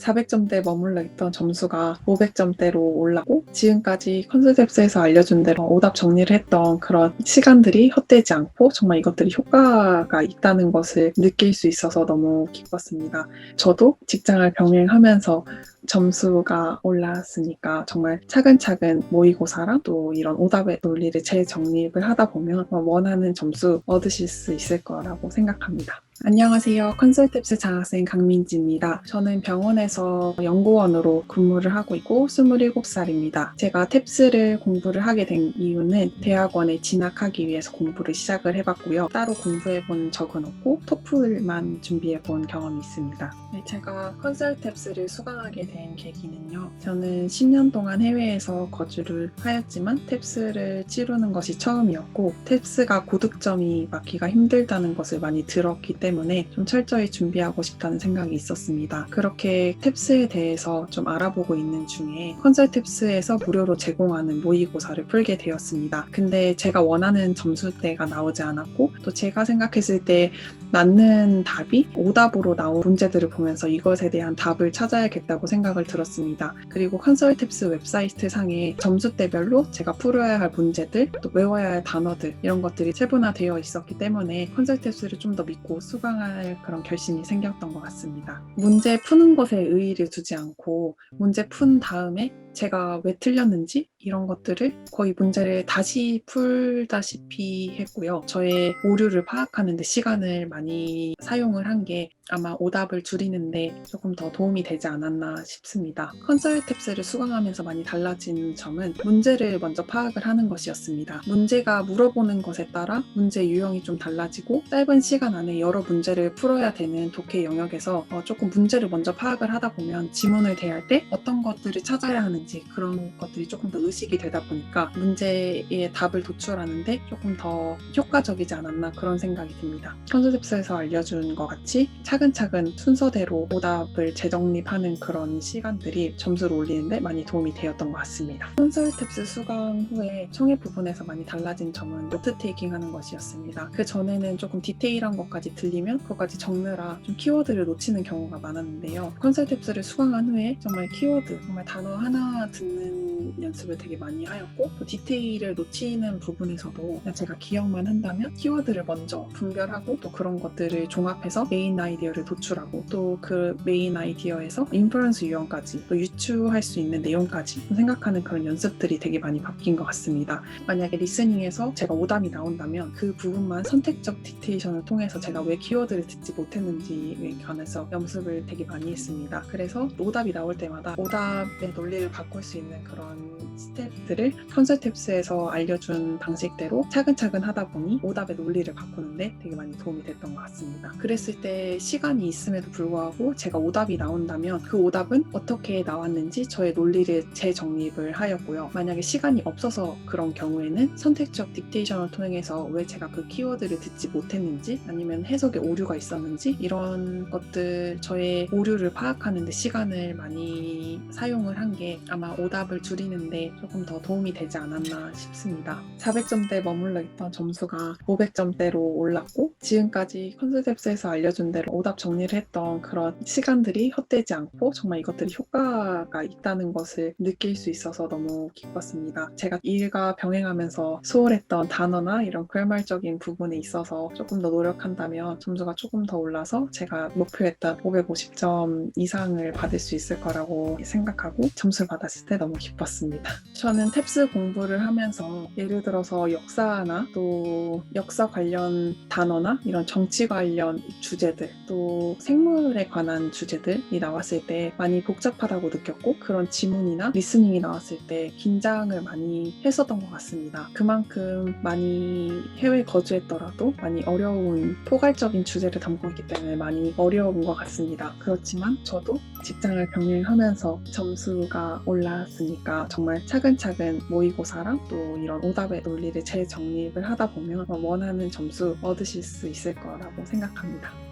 400점대에 머물러 있던 점수가 500점대로 올랐고 지금까지 컨설탭스에서 알려준 대로 오답 정리를 했던 그런 시간들이 헛되지 않고 정말 이것들이 효과가 있다는 것을 느낄 수 있어서 너무 기뻤습니다. 저도 직장을 병행하면서 점수가 올랐으니까 정말 차근차근 모의고사랑 또 이런 오답의 논리를 재정립을 하다 보면 원하는 점수 얻으실 수 있을 거라고 생각합니다. 안녕하세요. 컨설탭스 장학생 강민지입니다. 저는 병원에서 연구원으로 근무를 하고 있고 27살입니다. 제가 탭스를 공부를 하게 된 이유는 대학원에 진학하기 위해서 공부를 시작을 해봤고요. 따로 공부해 본 적은 없고 토플만 준비해 본 경험이 있습니다. 네, 제가 컨설탭스를 수강하게 된 계기는요. 저는 10년 동안 해외에서 거주를 하였지만 탭스를 치르는 것이 처음이었고 탭스가 고득점이 맞기가 힘들다는 것을 많이 들었기 때문에 때문에 좀 철저히 준비하고 싶다는 생각이 있었습니다. 그렇게 탭스에 대해서 좀 알아보고 있는 중에 컨설탭스에서 무료로 제공하는 모의고사를 풀게 되었습니다. 근데 제가 원하는 점수대가 나오지 않았고 또 제가 생각했을 때 맞는 답이 오답으로 나온 문제들을 보면서 이것에 대한 답을 찾아야겠다고 생각을 들었습니다. 그리고 컨설탭스 웹사이트 상에 점수대별로 제가 풀어야 할 문제들, 또 외워야 할 단어들 이런 것들이 세분화되어 있었기 때문에 컨설탭스를 좀 더 믿고 수강할 그런 결심이 생겼던 것 같습니다. 문제 푸는 것에 의의를 두지 않고 문제 푼 다음에 제가 왜 틀렸는지 이런 것들을 거의 문제를 다시 풀다시피 했고요. 저의 오류를 파악하는데 시간을 많이 사용을 한 게 아마 오답을 줄이는데 조금 더 도움이 되지 않았나 싶습니다. 컨설 탭스를 수강하면서 많이 달라진 점은 문제를 먼저 파악을 하는 것이었습니다. 문제가 물어보는 것에 따라 문제 유형이 좀 달라지고 짧은 시간 안에 여러 문제를 풀어야 되는 독해 영역에서 어, 조금 문제를 먼저 파악을 하다 보면 지문을 대할 때 어떤 것들을 찾아야 하는 지 그런 것들이 조금 더 의식이 되다 보니까 문제의 답을 도출하는데 조금 더 효과적이지 않았나 그런 생각이 듭니다. 컨설탭스에서 알려준 것 같이 차근차근 순서대로 오답을 재정립하는 그런 시간들이 점수를 올리는데 많이 도움이 되었던 것 같습니다. 컨설탭스 수강 후에 청해 부분에서 많이 달라진 점은 노트 테이킹 하는 것이었습니다. 그 전에는 조금 디테일한 것까지 들리면 그것까지 적느라 좀 키워드를 놓치는 경우가 많았는데요. 컨설탭스를 수강한 후에 정말 키워드, 정말 단어 하나 듣는 연습을 되게 많이 하였고 또 디테일을 놓치는 부분에서도 제가 기억만 한다면 키워드를 먼저 분별하고 또 그런 것들을 종합해서 메인 아이디어를 도출하고 또 그 메인 아이디어에서 인퍼런스 유형까지 또 유추할 수 있는 내용까지 생각하는 그런 연습들이 되게 많이 바뀐 것 같습니다. 만약에 리스닝에서 제가 오답이 나온다면 그 부분만 선택적 디테이션을 통해서 제가 왜 키워드를 듣지 못했는지에 관해서 연습을 되게 많이 했습니다. 그래서 오답이 나올 때마다 오답의 논리를 바꿀 수 있는 그런 스텝들을 컨설탭스에서 알려준 방식대로 차근차근 하다 보니 오답의 논리를 바꾸는데 되게 많이 도움이 됐던 것 같습니다. 그랬을 때 시간이 있음에도 불구하고 제가 오답이 나온다면 그 오답은 어떻게 나왔는지 저의 논리를 재정립을 하였고요. 만약에 시간이 없어서 그런 경우에는 선택적 딕테이션을 통해서 왜 제가 그 키워드를 듣지 못했는지 아니면 해석에 오류가 있었는지 이런 것들 저의 오류를 파악하는데 시간을 많이 사용을 한 게 아마 오답을 줄이는데 조금 더 도움이 되지 않았나 싶습니다. 400점대에 머물러 있던 점수가 500점대로 올랐고 지금까지 컨설탭스에서 알려준 대로 오답 정리를 했던 그런 시간들이 헛되지 않고 정말 이것들이 효과가 있다는 것을 느낄 수 있어서 너무 기뻤습니다. 제가 일과 병행하면서 소홀했던 단어나 이런 글말적인 부분에 있어서 조금 더 노력한다면 점수가 조금 더 올라서 제가 목표했던 550점 이상을 받을 수 있을 거라고 생각하고 점수를 받았을 때 너무 기뻤습니다. 저는 탭스 공부를 하면서 예를 들어서 역사나 또 역사 관련 단어나 이런 정치 관련 주제들 또 생물에 관한 주제들이 나왔을 때 많이 복잡하다고 느꼈고 그런 지문이나 리스닝이 나왔을 때 긴장을 많이 했었던 것 같습니다. 그만큼 많이 해외 거주했더라도 많이 어려운 포괄적인 주제를 담고 있기 때문에 많이 어려운 것 같습니다. 그렇지만 저도 직장을 병행하면서 점수가 올랐으니까 정말 차근차근 모의고사랑 또 이런 오답의 논리를 재정립을 하다 보면 원하는 점수 얻으실 수 있을 거라고 생각합니다.